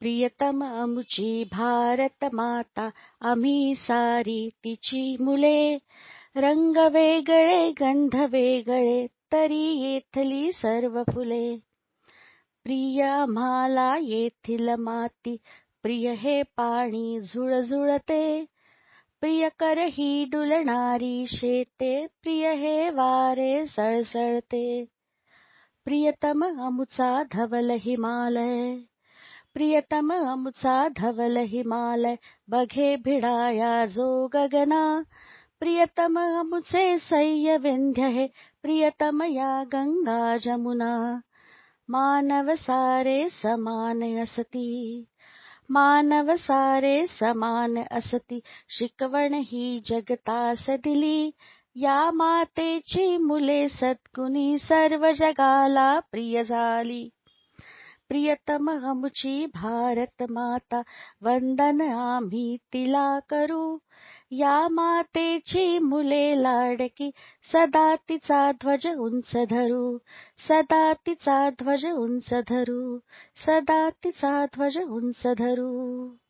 प्रियतम अमुची भारत माता आम्ही सारी तिची मुले. रंग वेगळे गंध वेगळे तरी येथली सर्व फुले. प्रिय आम्हाला येथील माती प्रिय हे पाणी झुळझुळते प्रिय कर ही डुलणारी शेते प्रिय हे वारे सळसळते. प्रियतम अमुचा धवल हिमालय. प्रियतम अमुचा धवल हिमालय बघे भिडाया जो गगना। प्रियतम अमुचे सय्य विंध्य हे प्रियतम या गंगा जमुना। मानव सारे समान असती मानव सारे समान असती शिकवण ही जगतास दिली। या मातेची मुले सद्गुणी सर्व जगाला प्रिय झाली। प्रियतम अमुची भारत माता वंदन आम्ही तिला करू. या मातेची मुले लाडकी सदा तिचा ध्वज उंच धरू. सदा तिचा ध्वज उंच धरू. सदा तिचा ध्वज उंच धरू.